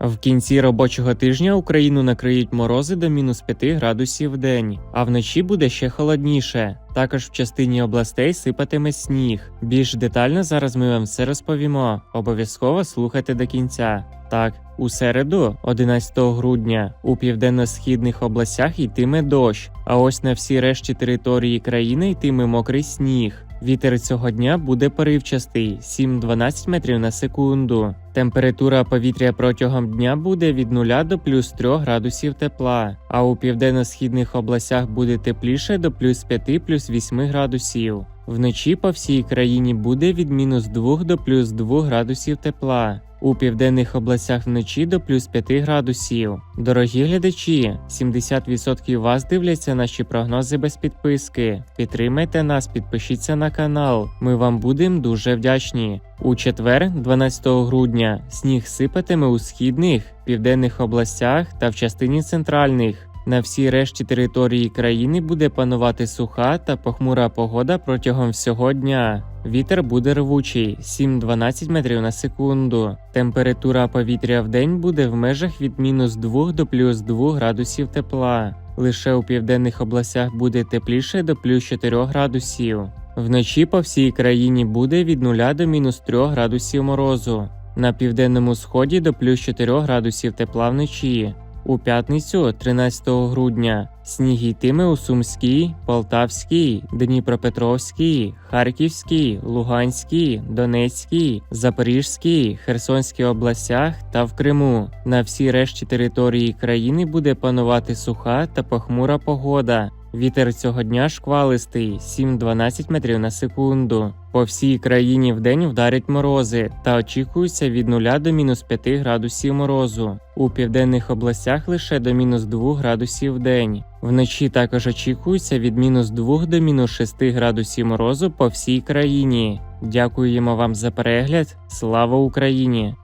В кінці робочого тижня Україну накриють морози до мінус 5 градусів в день, а вночі буде ще холодніше. Також в частині областей сипатиме сніг. Більш детально зараз ми вам все розповімо. Обов'язково слухайте до кінця. Так, у середу, 11 грудня, у південно-східних областях йтиме дощ, а ось на всій решті території країни йтиме мокрий сніг. Вітер цього дня буде поривчастий 7-12 метрів на секунду. Температура повітря протягом дня буде від 0 до плюс 3 градусів тепла, а у південно-східних областях буде тепліше до плюс 5 плюс 8 градусів. Вночі по всій країні буде від мінус 2 до плюс 2 градусів тепла. У південних областях вночі до плюс 5 градусів. Дорогі глядачі, 70% вас дивляться наші прогнози без підписки. Підтримайте нас, підпишіться на канал. Ми вам будемо дуже вдячні. У четвер, 12 грудня, сніг сипатиме у східних, південних областях та в частині центральних. На всій решті території країни буде панувати суха та похмура погода протягом всього дня. Вітер буде рвучий 7-12 метрів на секунду. Температура повітря в день буде в межах від мінус 2 до плюс 2 градусів тепла. Лише у південних областях буде тепліше до плюс 4 градусів. Вночі по всій країні буде від 0 до мінус 3 градусів морозу. На південному сході до плюс 4 градусів тепла вночі. У п'ятницю, 13 грудня, сніг йтиме у Сумській, Полтавській, Дніпропетровській, Харківській, Луганській, Донецькій, Запорізькій, Херсонській областях та в Криму. На всій решті території країни буде панувати суха та похмура погода. Вітер цього дня шквалистий 7-12 метрів на секунду. По всій країні вдень вдарять морози та очікується від 0 до мінус 5 градусів морозу. У південних областях лише до мінус 2 градусів в день. Вночі також очікується від мінус 2 до мінус 6 градусів морозу по всій країні. Дякуємо вам за перегляд. Слава Україні!